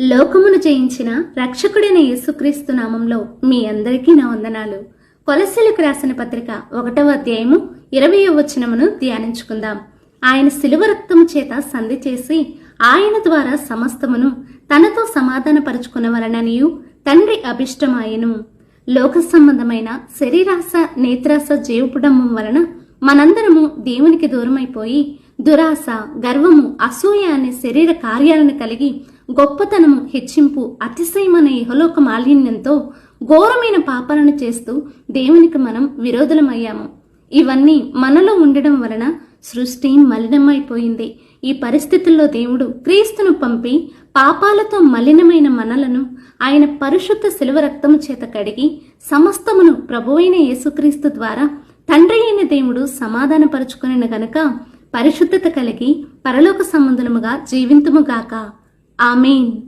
లోకమును జయించిన రక్షకుడైన యేసుక్రీస్తు నామంలో మీ అందరికీ నా వందనాలు. కొలసీలకు రాసిన పత్రిక ఒకటవ అధ్యాయము ఇరవై వచనమును ధ్యానించుకుందాం. ఆయన శిలువ రక్తము చేత సంధి చేసి ఆయన ద్వారా సమస్తమును తనతో సమాధానపరుచుకున్నవలననియు తండ్రి అభిష్టమాయను. లోక సంబంధమైన శరీరాస నేత్రాస జీవపుడమ్మం వలన మనందరము దేవునికి దూరమైపోయి దురాశ గర్వము అసూయ అనే శరీర కార్యాలను కలిగి గొప్పతనం హెచ్చింపు అతిశయమైన ఇహలోక మాలిన్యంతో ఘోరమైన పాపాలను చేస్తూ దేవునికి మనం విరోధులమయ్యాము. ఇవన్నీ మనలో ఉండడం వలన సృష్టి మలినమైపోయింది. ఈ పరిస్థితుల్లో దేవుడు క్రీస్తును పంపి పాపాలతో మలినమైన మనలను ఆయన పరిశుద్ధ శిలువ రక్తము చేత కడిగి సమస్తమును ప్రభువైన యేసుక్రీస్తు ద్వారా తండ్రి అయిన దేవుడు సమాధానపరుచుకుని గనక పరిశుద్ధత కలిగి పరలోక సంబంధముగా జీవింతుముగాక Amén.